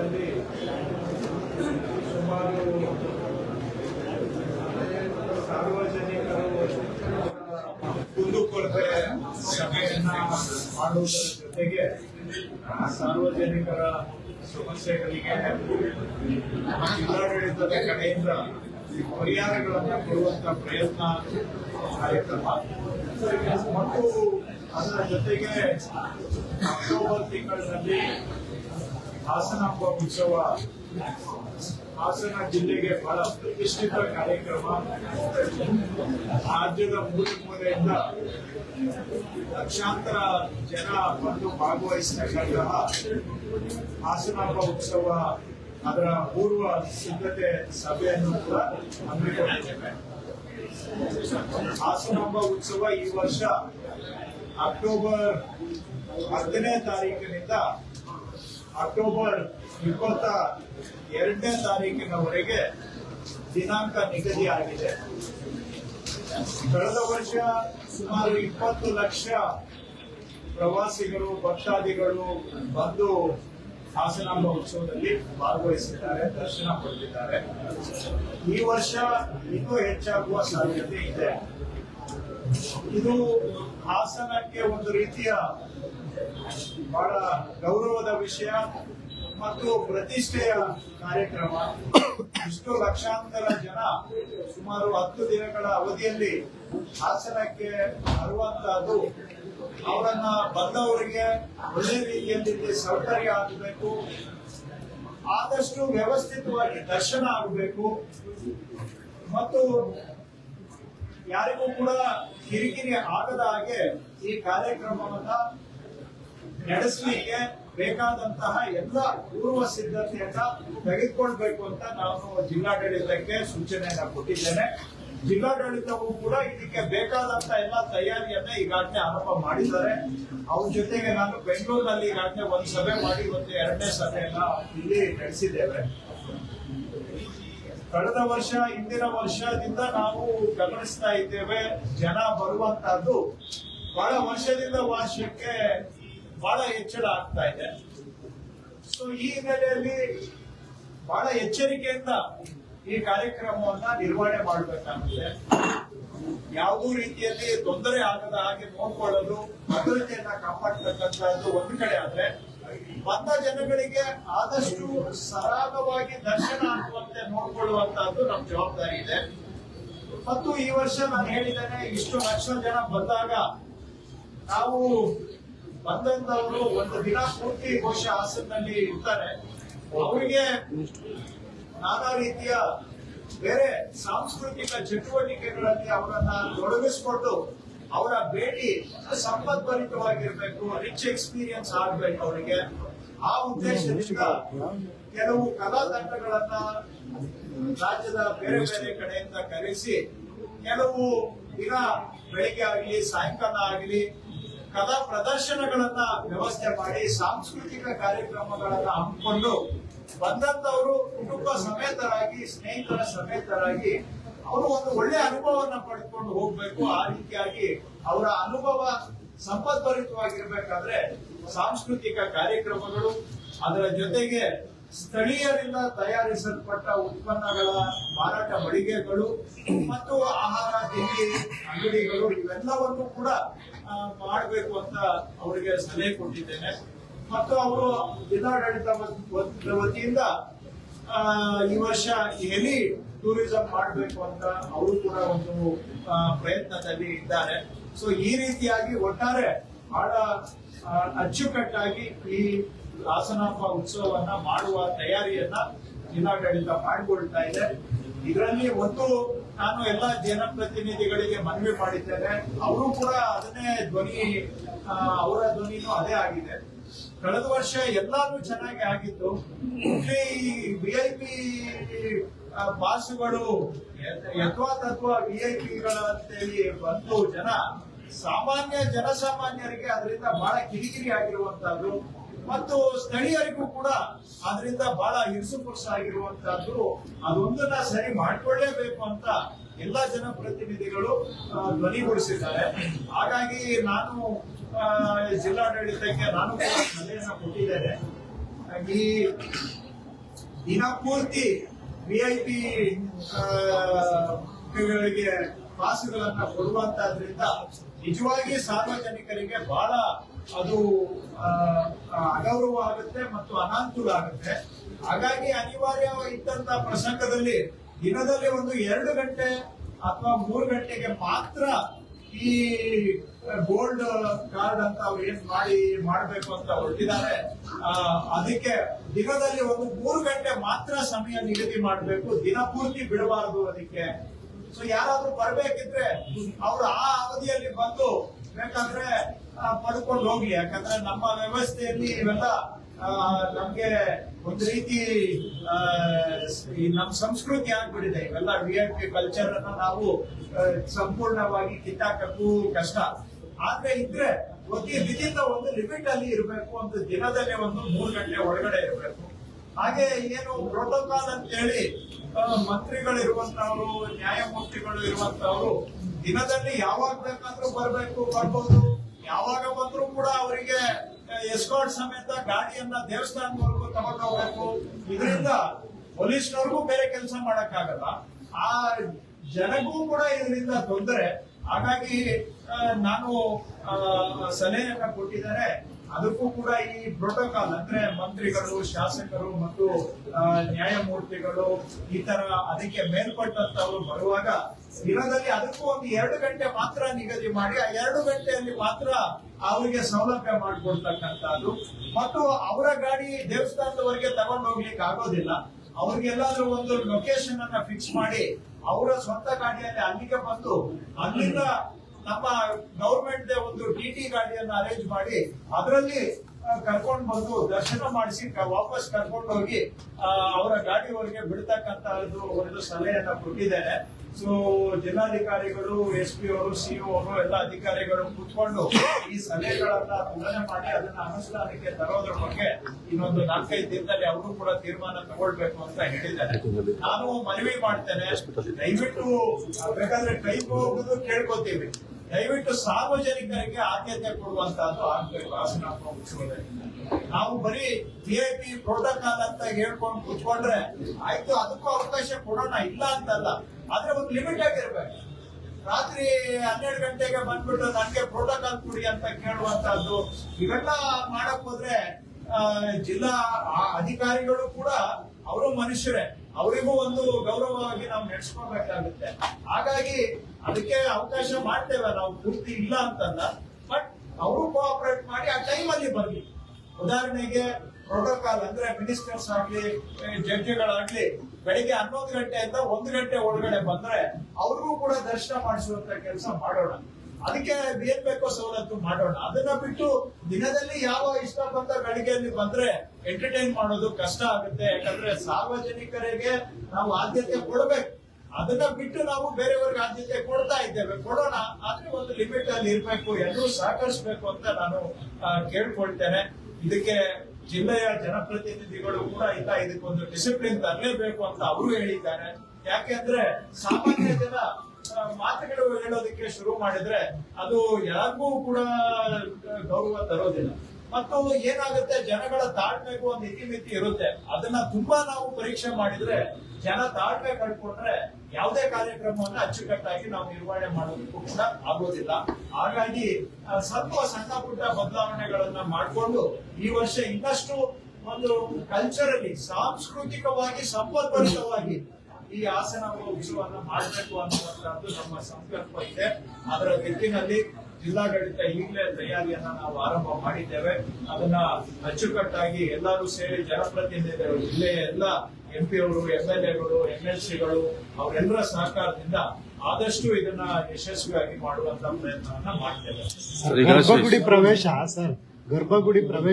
ಕಾರ್ಯಕ್ರಮದಲ್ಲಿ ಸುಮಾರು ಸಾರ್ವಜನಿಕರು ಕುಂದುಕೊರತೆ ಸಭೆಯನ್ನ ಮಾಡುವುದರ ಜೊತೆಗೆ ಸಾರ್ವಜನಿಕರ ಸಮಸ್ಯೆಗಳಿಗೆ ಜಿಲ್ಲಾಡಳಿತದ ಕಡೆಯಿಂದ ಪರಿಹಾರಗಳನ್ನು ಕೊಡುವಂತ ಪ್ರಯತ್ನ ಕಾರ್ಯಕ್ರಮ. ಮತ್ತು ಅದರ ಜೊತೆಗೆ ಅಕ್ಟೋಬರ್ ತಿಂಗಳಿನಲ್ಲಿ ಹಾಸನಾಂಬ ಉತ್ಸವ ಹಾಸನ ಜಿಲ್ಲೆಗೆ ಬಹಳ ಪ್ರತಿಷ್ಠಿತ ಕಾರ್ಯಕ್ರಮ. ರಾಜ್ಯದ ಮೂಲೆ ಮೂಲೆಯಿಂದ ಲಕ್ಷಾಂತರ ಜನ ಬಂದು ಭಾಗವಹಿಸತಕ್ಕಂತಹ ಹಾಸನಾಂಬ ಉತ್ಸವ ಅದರ ಪೂರ್ವ ಸಿದ್ಧತೆ ಸಭೆಯನ್ನು ಕೂಡ ಹಮ್ಮಿಕೊಂಡಿದ್ದೇವೆ. ಹಾಸನಾಂಬ ಉತ್ಸವ ಈ ವರ್ಷ ಅಕ್ಟೋಬರ್ ಹತ್ತನೇ ತಾರೀಕಿನಿಂದ ಅಕ್ಟೋಬರ್ ಇಪ್ಪತ್ತ ಎರಡನೇ ತಾರೀಕಿನವರೆಗೆ ದಿನಾಂಕ ನಿಗದಿ ಆಗಿದೆ ಕಳೆದ ವರ್ಷ ಸುಮಾರು ಇಪ್ಪತ್ತು ಲಕ್ಷ ಪ್ರವಾಸಿಗರು ಭಕ್ತಾದಿಗಳು ಬಂದು ಹಾಸನಾಂಬ ಉತ್ಸವದಲ್ಲಿ ಭಾಗವಹಿಸಿದ್ದಾರೆ, ದರ್ಶನ ಪಡೆದಿದ್ದಾರೆ. ಈ ವರ್ಷ ಇನ್ನೂ ಹೆಚ್ಚಾಗುವ ಸಾಧ್ಯತೆ ಇದೆ. ಇದು ಹಾಸನಕ್ಕೆ ಒಂದು ರೀತಿಯ ಬಹಳ ಗೌರವದ ವಿಷಯ ಮತ್ತು ಪ್ರತಿಷ್ಠೆಯ ಕಾರ್ಯಕ್ರಮ. ಇಷ್ಟು ಲಕ್ಷಾಂತರ ಜನ ಸುಮಾರು ಹತ್ತು ದಿನಗಳ ಅವಧಿಯಲ್ಲಿ ಹಾಸನಕ್ಕೆ ಬರುವಂತಹದ್ದು, ಅವರನ್ನ ಬಂದವರಿಗೆ ಒಳ್ಳೆ ರೀತಿಯಲ್ಲಿ ಸೌಕರ್ಯ ಆಗಬೇಕು, ಆದಷ್ಟು ವ್ಯವಸ್ಥಿತವಾಗಿ ದರ್ಶನ ಆಗಬೇಕು. ಮತ್ತು ಯಾರಿಗೂ ಕೂಡ ಕಿರಿಕಿರಿ ಆಗದ ಹಾಗೆ ಈ ಕಾರ್ಯಕ್ರಮವನ್ನ ನಡೆಸಲಿಕ್ಕೆ ಬೇಕಾದಂತಹ ಎಲ್ಲ ಪೂರ್ವ ಸಿದ್ಧತೆಯನ್ನ ತೆಗೆದುಕೊಳ್ಬೇಕು ಅಂತ ನಾನು ಜಿಲ್ಲಾಡಳಿತಕ್ಕೆ ಸೂಚನೆಯನ್ನ ಕೊಟ್ಟಿದ್ದೇನೆ. ಜಿಲ್ಲಾಡಳಿತವು ಕೂಡ ಇದಕ್ಕೆ ಬೇಕಾದಂತ ಎಲ್ಲ ತಯಾರಿಯನ್ನ ಈಗಾಗಲೇ ಆರಂಭ ಮಾಡಿದ್ದಾರೆ. ಅವ್ರ ಜೊತೆಗೆ ನಾನು ಬೆಂಗಳೂರಿನಲ್ಲಿ ಈಗಾಗಲೇ ಒಂದು ಸಭೆ ಮಾಡಿ, ಒಂದು ಎರಡನೇ ಸಭೆಯನ್ನ ಇಲ್ಲಿ ನಡೆಸಿದ್ದೇವೆ. ಕಳೆದ ವರ್ಷ, ಹಿಂದಿನ ವರ್ಷದಿಂದ ನಾವು ಗಮನಿಸ್ತಾ ಇದ್ದೇವೆ, ಜನ ಬರುವಂತಹದ್ದು ಬಹಳ ವರ್ಷದಿಂದ ವಾರ್ಷಕ್ಕೆ ಬಹಳ ಹೆಚ್ಚಳ ಆಗ್ತಾ ಇದೆ. ಸೊ ಈ ಹಿನ್ನೆಲೆಯಲ್ಲಿ ಬಹಳ ಎಚ್ಚರಿಕೆಯಿಂದ ಈ ಕಾರ್ಯಕ್ರಮವನ್ನ ನಿರ್ವಹಣೆ ಮಾಡಬೇಕಾಗುತ್ತೆ. ಯಾವುದೋ ರೀತಿಯಲ್ಲಿ ತೊಂದರೆ ಆಗದ ಹಾಗೆ ನೋಡ್ಕೊಳ್ಳೋದು ಭದ್ರತೆಯನ್ನ ಕಾಪಾಡ್ತಕ್ಕಂಥದ್ದು ಒಂದು ಕಡೆ ಆದ್ರೆ ಬಂದ ಜನಗಳಿಗೆ ಆದಷ್ಟು ಸರಾಗವಾಗಿ ದರ್ಶನ ಆಗುವಂತೆ ನೋಡ್ಕೊಳ್ಳುವಂತಹದ್ದು ನಮ್ಮ ಜವಾಬ್ದಾರಿ ಇದೆ. ಮತ್ತು ಈ ವರ್ಷ ನಾನು ಹೇಳಿದ್ದೇನೆ, ಇಷ್ಟು ಲಕ್ಷ ಜನ ಬಂದಾಗ ನಾವು ಬಂದಂತವರು ಒಂದು ದಿನ ಪೂರ್ತಿ ಬಹುಶಃ ಹಾಸನಲ್ಲಿ ಇರ್ತಾರೆ. ಅವರಿಗೆ ನಾನಾ ರೀತಿಯ ಬೇರೆ ಸಾಂಸ್ಕೃತಿಕ ಚಟುವಟಿಕೆಗಳಲ್ಲಿ ಅವರನ್ನ ತೊಡಗಿಸ್ಕೊಂಡು ಅವರ ಭೇಟಿ ಸಂಪದ್ಭರಿತವಾಗಿರ್ಬೇಕು ರಿಚ್ ಎಕ್ಸ್ಪೀರಿಯನ್ಸ್ ಆಗ್ಬೇಕು ಅವರಿಗೆ. ಆ ಉದ್ದೇಶದಿಂದ ಕೆಲವು ಕಲಾ ತಂಡಗಳನ್ನ ರಾಜ್ಯದ ಬೇರೆ ಬೇರೆ ಕಡೆಯಿಂದ ಕರೆಸಿ, ಕೆಲವು ದಿನ ಬೆಳಿಗ್ಗೆ ಆಗಲಿ, ಸಾಯಂಕಾಲ ಆಗಲಿ, ಕಲಾ ಪ್ರದರ್ಶನಗಳನ್ನ ವ್ಯವಸ್ಥೆ ಮಾಡಿ, ಸಾಂಸ್ಕೃತಿಕ ಕಾರ್ಯಕ್ರಮಗಳನ್ನ ಹಮ್ಮಿಕೊಂಡು ಬಂದಂತವರು ಕುಟುಂಬ ಸಮೇತರಾಗಿ, ಸ್ನೇಹಿತರ ಸಮೇತರಾಗಿ ಅವರು ಒಂದು ಒಳ್ಳೆ ಅನುಭವವನ್ನ ಪಡೆದುಕೊಂಡು ಹೋಗ್ಬೇಕು. ಆ ರೀತಿಯಾಗಿ ಅವರ ಅನುಭವ ಸಂಪದ್ಭರಿತವಾಗಿರ್ಬೇಕಾದ್ರೆ ಸಾಂಸ್ಕೃತಿಕ ಕಾರ್ಯಕ್ರಮಗಳು, ಅದರ ಜೊತೆಗೆ ಸ್ಥಳೀಯರಿಂದ ತಯಾರಿಸಲ್ಪಟ್ಟ ಉತ್ಪನ್ನಗಳ ಮಾರಾಟ ಮಳಿಗೆಗಳು ಮತ್ತು ಆಹಾರ, ತಿಂಡಿ, ಅಂಗಡಿಗಳು, ಇವೆಲ್ಲವನ್ನು ಕೂಡ ಮಾಡಬೇಕು ಅಂತ ಅವರಿಗೆ ಸಲಹೆ ಕೊಟ್ಟಿದ್ದೇನೆ. ಮತ್ತು ಅವರು ಜಿಲ್ಲಾಡಳಿತ ವತ್- ವತಿಯಿಂದ ಈ ವರ್ಷ ಹೆಲಿ ಟೂರಿಸಂ ಮಾಡಬೇಕು ಅಂತ ಅವರು ಕೂಡ ಒಂದು ಪ್ರಯತ್ನದಲ್ಲಿ ಇದ್ದಾರೆ. ಸೊ ಈ ರೀತಿಯಾಗಿ ಒಟ್ಟಾರೆ ಬಹಳ ಅಚ್ಚುಕಟ್ಟಾಗಿ ಈ ಹಾಸನಾಂಬ ಉತ್ಸವವನ್ನ ಮಾಡುವ ತಯಾರಿಯನ್ನ ಜಿಲ್ಲಾಡಳಿತ ಮಾಡಿಕೊಳ್ತಾ ಇದೆ. ಇದರಲ್ಲಿ ಒಂದು ನಾನು ಎಲ್ಲ ಜನಪ್ರತಿನಿಧಿಗಳಿಗೆ ಮನವಿ ಮಾಡಿದ್ದೇನೆ. ಅವರು ಕೂಡ ಅದನ್ನೇ ಧ್ವನಿ ಅವರ ಧ್ವನಿನೂ ಅದೇ ಆಗಿದೆ. ಕಳೆದ ವರ್ಷ ಎಲ್ಲಾನು ಚೆನ್ನಾಗಿ ಆಗಿತ್ತು ಇಲ್ಲಿ ವಿ ಐ ಪಿ ಬಾಸುಗಳು ಯಥವಾ ತತ್ವ ವಿ ಐ ಪಿಗಳಂತೇಳಿ ಬಂದು ಜನ ಸಾಮಾನ್ಯ ಜನಸಾಮಾನ್ಯರಿಗೆ ಅದರಿಂದ ಬಹಳ ಕಿರಿಕಿರಿ ಆಗಿರುವಂತಹದ್ದು ಮತ್ತು ಸ್ಥಳೀಯರಿಗೂ ಕೂಡ ಅದರಿಂದ ಬಹಳ ಹಿರ್ಸುಪುರ್ಸ ಆಗಿರುವಂತಹದ್ದು ಅದೊಂದನ್ನ ಸರಿ ಮಾಡಿಕೊಳ್ಳೇಬೇಕು ಅಂತ ಎಲ್ಲಾ ಜನಪ್ರತಿನಿಧಿಗಳು ಧ್ವನಿಗೊಳಿಸಿದ್ದಾರೆ. ಹಾಗಾಗಿ ನಾನು ಜಿಲ್ಲಾಡಳಿತಕ್ಕೆ ನಾನು ಸಲಹೆಯನ್ನ ಕೊಟ್ಟಿದ್ದೇನೆ. ಈ ದಿನ ಪೂರ್ತಿ ವಿ ಐ ಪಿಗಳಿಗೆ ಪಾಸ್ಗಳನ್ನ ಕೊಡುವಂತದ್ರಿಂದ ನಿಜವಾಗಿ ಸಾರ್ವಜನಿಕರಿಗೆ ಬಹಳ ಅದು ಅಗೌರವ ಆಗುತ್ತೆ ಮತ್ತು ಅನಾನುಕೂಲ ಆಗುತ್ತೆ. ಹಾಗಾಗಿ ಅನಿವಾರ್ಯ ಇದ್ದಂತ ಪ್ರಸಂಗದಲ್ಲಿ ದಿನದಲ್ಲಿ ಒಂದು ಎರಡು ಗಂಟೆ ಅಥವಾ ಮೂರು ಗಂಟೆಗೆ ಮಾತ್ರ ಈ ಗೋಲ್ಡ್ ಕಾರ್ಡ್ ಅಂತ ಅವ್ರು ಏನ್ ಮಾಡಿ ಮಾಡಬೇಕು ಅಂತ ಹೊರಟಿದ್ದಾರೆ. ಅದಕ್ಕೆ ದಿನದಲ್ಲಿ ಒಂದು ಮೂರು ಗಂಟೆ ಮಾತ್ರ ಸಮಯ ನಿಗದಿ ಮಾಡಬೇಕು. ದಿನ ಪೂರ್ತಿ ಬಿಡಬಾರದು ಅದಕ್ಕೆ. ಸೊ ಯಾರಾದ್ರೂ ಬರ್ಬೇಕಿದ್ರೆ ಅವ್ರು ಆ ಅವಧಿಯಲ್ಲಿ ಬಂದು ಬೇಕಾದ್ರೆ ಪಡ್ಕೊಂಡು ಹೋಗ್ಲಿ. ಯಾಕಂದ್ರೆ ನಮ್ಮ ವ್ಯವಸ್ಥೆಯಲ್ಲಿ ಇವೆಲ್ಲ ನಮ್ಗೆ ಒಂದು ರೀತಿ ನಮ್ಮ ಸಂಸ್ಕೃತಿ ಆಗ್ಬಿಟ್ಟಿದೆ. ಇವೆಲ್ಲ ವಿ ಐ ಪಿ ಕಲ್ಚರ್ ಅನ್ನ ನಾವು ಸಂಪೂರ್ಣವಾಗಿ ಕಿತ್ತಾಕಕ್ಕೂ ಕಷ್ಟ. ಆದ್ರೆ ಇದ್ರೆ ಒತ್ತಿ ವಿಧಿತ ಒಂದು ಲಿಮಿಟ್ ಅಲ್ಲಿ ಇರಬೇಕು. ಒಂದು ದಿನದಲ್ಲಿ ಒಂದು ಮೂರು ಗಂಟೆ ಒಳಗಡೆ ಇರಬೇಕು. ಹಾಗೆ ಏನು ಪ್ರೋಟೋಕಾಲ್ ಅಂತ ಹೇಳಿ ಮಂತ್ರಿಗಳಿರುವಂತವ್ರು ನ್ಯಾಯಮೂರ್ತಿಗಳು ಇರುವಂತವ್ರು ದಿನದಲ್ಲಿ ಯಾವಾಗ ಬೇಕಾದ್ರೂ ಬರಬೇಕು, ಬರ್ಬೋದು. ಯಾವಾಗ ಬಂದ್ರೂ ಕೂಡ ಅವರಿಗೆ ಎಸ್ಕಾಟ್ ಸಮೇತ ಗಾಡಿಯನ್ನ ದೇವಸ್ಥಾನದವರೆಗೂ ತಗೊಂಡು ಹೋಗ್ಬೇಕು ಇದರಿಂದ ಪೊಲೀಸ್ನವ್ರಿಗೂ ಬೇರೆ ಕೆಲಸ ಮಾಡಕ್ಕಾಗಲ್ಲ. ಆ ಜನಗೂ ಕೂಡ ಇದರಿಂದ ತೊಂದರೆ. ಹಾಗಾಗಿ ನಾನು ಸಲಹೆಯನ್ನ ಕೊಟ್ಟಿದ್ದಾರೆ. ಅದಕ್ಕೂ ಕೂಡ ಈ ಪ್ರೋಟೋಕಾಲ್ ಅಂದ್ರೆ ಮಂತ್ರಿಗಳು, ಶಾಸಕರು ಮತ್ತು ನ್ಯಾಯಮೂರ್ತಿಗಳು ಈ ತರ ಅದಕ್ಕೆ ಮೇಲ್ಪಟ್ಟಂತವರು ಬರುವಾಗ ದಿನದಲ್ಲಿ ಅದಕ್ಕೂ ಒಂದು ಎರಡು ಗಂಟೆ ಮಾತ್ರ ನಿಗದಿ ಮಾಡಿ, ಆ ಎರಡು ಗಂಟೆಯಲ್ಲಿ ಮಾತ್ರ ಅವರಿಗೆ ಸೌಲಭ್ಯ ಮಾಡಿಕೊಡ್ತಕ್ಕಂಥದ್ದು. ಮತ್ತು ಅವರ ಗಾಡಿ ದೇವಸ್ಥಾನದವರೆಗೆ ತಗೊಂಡು ಹೋಗ್ಲಿಕ್ಕೆ ಆಗೋದಿಲ್ಲ. ಅವ್ರಿಗೆಲ್ಲಾದ್ರೂ ಒಂದು ಲೊಕೇಶನ್ ಅನ್ನ ಫಿಕ್ಸ್ ಮಾಡಿ, ಅವರ ಸ್ವಂತ ಗಾಡಿಯಲ್ಲಿ ಅಲ್ಲಿಗೆ ಬಂದು ಅಲ್ಲಿಂದ ನಮ್ಮ ಗೌರ್ಮೆಂಟ್ ಒಂದು ಟಿ ಟಿ ಗಾಡಿಯನ್ನು ಅರೇಂಜ್ ಮಾಡಿ ಅದರಲ್ಲಿ ಕರ್ಕೊಂಡು ಬಂದು ದರ್ಶನ ಮಾಡಿಸಿ ವಾಪಸ್ ಕರ್ಕೊಂಡು ಹೋಗಿ ಅವರ ಗಾಡಿಯವರಿಗೆ ಬಿಡ್ತಕ್ಕಂತಹದ್ದು ಒಂದು ಸಲಹೆಯನ್ನ ಕೊಟ್ಟಿದ್ದೇನೆ. ಸೊ ಜಿಲ್ಲಾಧಿಕಾರಿಗಳು ಎಸ್ ಪಿ ಅವರು ಸಿಇಒ ಅವರು, ಎಲ್ಲ ಅಧಿಕಾರಿಗಳು ಕೂತ್ಕೊಂಡು ಈ ಸಲಹೆಗಳನ್ನ ತುಲನೆ ಮಾಡಿ ಅದನ್ನ ಅನುಷ್ಠಾನಕ್ಕೆ ತರೋದ್ರ ಬಗ್ಗೆ ಇನ್ನೊಂದು ನಾಲ್ಕೈದು ದಿನದಲ್ಲಿ ಅವರು ಕೂಡ ತೀರ್ಮಾನ ತಗೊಳ್ಬೇಕು ಅಂತ ಹೇಳಿದ್ದಾರೆ. ನಾನು ಮನವಿ ಮಾಡ್ತೇನೆ. ದಯವಿಟ್ಟು, ಬೇಕಾದ್ರೆ ಟೈಪ್ ಹೋಗುದು ಕೇಳ್ಕೊತೀವಿ. ದಯವಿಟ್ಟು ಸಾರ್ವಜನಿಕರಿಗೆ ಆದ್ಯತೆ ಕೊಡುವಂತಹದ್ದು ಆಗ್ಬೇಕು. ಉತ್ಸವದಲ್ಲಿ ನಾವು ಬರೀ ಟಿಐಪಿ ಪ್ರೋಟೋಕಾಲ್ ಅಂತ ಹೇಳ್ಕೊಂಡು ಕುತ್ಕೊಂಡ್ರೆ ಆಯ್ತು, ಅದಕ್ಕೂ ಅವಕಾಶ ಕೊಡೋಣ, ಇಲ್ಲ ಅಂತಲ್ಲ. ಆದ್ರೆ ಒಂದು ಲಿಮಿಟ್ ಆಗಿರ್ಬೇಕು. ರಾತ್ರಿ ಹನ್ನೆರಡು ಗಂಟೆಗೆ ಬಂದ್ಬಿಟ್ಟು ನನ್ಗೆ ಪ್ರೋಟೋಕಾಲ್ ಕೊಡಿ ಅಂತ ಕೇಳುವಂತಹದ್ದು, ಇವೆಲ್ಲ ಮಾಡಕ್ ಹೋದ್ರೆ ಜಿಲ್ಲಾ ಅಧಿಕಾರಿಗಳು ಕೂಡ ಅವರು ಮನುಷ್ಯರೇ. ಅವರಿಗೂ ಒಂದು ಗೌರವವಾಗಿ ನಾವು ನಡೆಸ್ಕೊಳ್ಬೇಕಾಗುತ್ತೆ. ಹಾಗಾಗಿ ಅದಕ್ಕೆ ಅವಕಾಶ ಮಾಡ್ತೇವೆ. ನಾವು ಪೂರ್ತಿ ಇಲ್ಲ ಅಂತಲ್ಲ ಬಟ್ ಅವರು ಕೋಆಪರೇಟ್ ಮಾಡಿ ಆ ಟೈಮಲ್ಲಿ ಬರ್ಲಿ. ಉದಾಹರಣೆಗೆ ಪ್ರೋಟೋಕಾಲ್ ಅಂದ್ರೆ ಮಿನಿಸ್ಟರ್ಸ್ ಆಗ್ಲಿ ಜಡ್ಜ್ಗಳಾಗ್ಲಿ ಬೆಳಿಗ್ಗೆ ಹನ್ನೊಂದು ಗಂಟೆಯಿಂದ ಒಂದು ಗಂಟೆ ಒಳಗಡೆ ಬಂದ್ರೆ ಅವ್ರಿಗೂ ಕೂಡ ದರ್ಶನ ಮಾಡಿಸುವಂತ ಕೆಲಸ ಮಾಡೋಣ. ಅದಕ್ಕೆ ಏನ್ ಬೇಕೋ ಸವಲತ್ತು ಮಾಡೋಣ. ಅದನ್ನ ಬಿಟ್ಟು ದಿನದಲ್ಲಿ ಯಾವ ಇಷ್ಟ ಬಂದ ಗಳಿಗೆಯಲ್ಲಿ ಬಂದ್ರೆ ಎಂಟರ್ಟೈನ್ ಮಾಡೋದು ಕಷ್ಟ ಆಗುತ್ತೆ. ಯಾಕಂದ್ರೆ ಸಾರ್ವಜನಿಕರಿಗೆ ನಾವು ಆದ್ಯತೆ ಕೊಡಬೇಕು. ಅದನ್ನ ಬಿಟ್ಟು ನಾವು ಬೇರೆಯವ್ರಿಗೆ ಆದ್ಯತೆ ಕೊಡ್ತಾ ಇದ್ದೇವೆ. ಕೊಡೋಣ. ಆದ್ರೆ ಒಂದು ಲಿಮಿಟ್ ಅಲ್ಲಿ ಇರ್ಬೇಕು. ಎಲ್ಲರೂ ಸಹಕರಿಸಬೇಕು ಅಂತ ನಾನು ಕೇಳ್ಕೊಳ್ತೇನೆ. ಇದಕ್ಕೆ ಜಿಲ್ಲೆಯ ಜನಪ್ರತಿನಿಧಿಗಳು ಕೂಡ ಇಲ್ಲ ಇದಕ್ಕೊಂದು ಡಿಸಿಪ್ಲಿನ್ ತರಲೇಬೇಕು ಅಂತ ಅವರು ಹೇಳಿದ್ದಾರೆ. ಯಾಕೆಂದ್ರೆ ಸಾಮಾನ್ಯ ಜನ ಮಾತುಗಳು ಹೇಳೋದಕ್ಕೆ ಶುರು ಮಾಡಿದ್ರೆ ಅದು ಯಾರಿಗೂ ಕೂಡ ಗೌರವ ತರೋದಿಲ್ಲ. ಮತ್ತು ಏನಾಗುತ್ತೆ? ಜನಗಳ ತಾಳ್ಮೆಗೂ ಒಂದು ಇತಿಮಿತಿ ಇರುತ್ತೆ. ಅದನ್ನ ತುಂಬಾ ನಾವು ಪರೀಕ್ಷೆ ಮಾಡಿದ್ರೆ ಜನ ತಾಳ್ಮೆ ಕಳ್ಕೊಂಡ್ರೆ ಯಾವುದೇ ಕಾರ್ಯಕ್ರಮವನ್ನ ಅಚ್ಚುಕಟ್ಟಾಗಿ ನಾವು ನಿರ್ವಹಣೆ ಮಾಡೋದಕ್ಕೂ ಕೂಡ ಆಗೋದಿಲ್ಲ. ಹಾಗಾಗಿ ಸ್ವಲ್ಪ ಸಣ್ಣ ಪುಟ್ಟ ಬದಲಾವಣೆಗಳನ್ನ ಮಾಡಿಕೊಂಡು ಈ ವರ್ಷ ಇನ್ನಷ್ಟು ಒಂದು ಕಲ್ಚರಲಿ ಸಾಂಸ್ಕೃತಿಕವಾಗಿ ಸಂಪದ್ಭರಿತವಾಗಿ ಈ ಹಾಸನ ಉತ್ಸವವನ್ನು ಮಾಡಬೇಕು ಅನ್ನುವಂಥದ್ದು ನಮ್ಮ ಸಂಕಲ್ಪ ಇದೆ. ಅದರ ದಿಕ್ಕಿನಲ್ಲಿ ಜಿಲ್ಲಾಡಳಿತ ಈಗಲೇ ತಯಾರಿಯನ್ನ ನಾವು ಆರಂಭ ಮಾಡಿದ್ದೇವೆ. ಅದನ್ನ ಅಚ್ಚುಕಟ್ಟಾಗಿ ಎಲ್ಲರೂ ಸೇರಿ ಜನಪ್ರತಿನಿಧಿಗಳು, ಜಿಲ್ಲೆಯ ಎಲ್ಲ ಎಂ ಪಿ ಅವರು ಎಂ ಎಲ್ ಎಗಳು ಎಂ ಎಲ್ ಸಿಗಳು ಅವರೆಲ್ಲರ ಸಹಕಾರದಿಂದ ಆದಷ್ಟು ಇದನ್ನ ಯಶಸ್ವಿಯಾಗಿ ಮಾಡುವಂತ ಪ್ರಯತ್ನವನ್ನ ಮಾಡ್ತೇವೆ ಗರ್ಭಗುಡಿ ಪ್ರವೇಶ, ಸರ್. ಗರ್ಭಗುಡಿ ಪ್ರವೇಶ.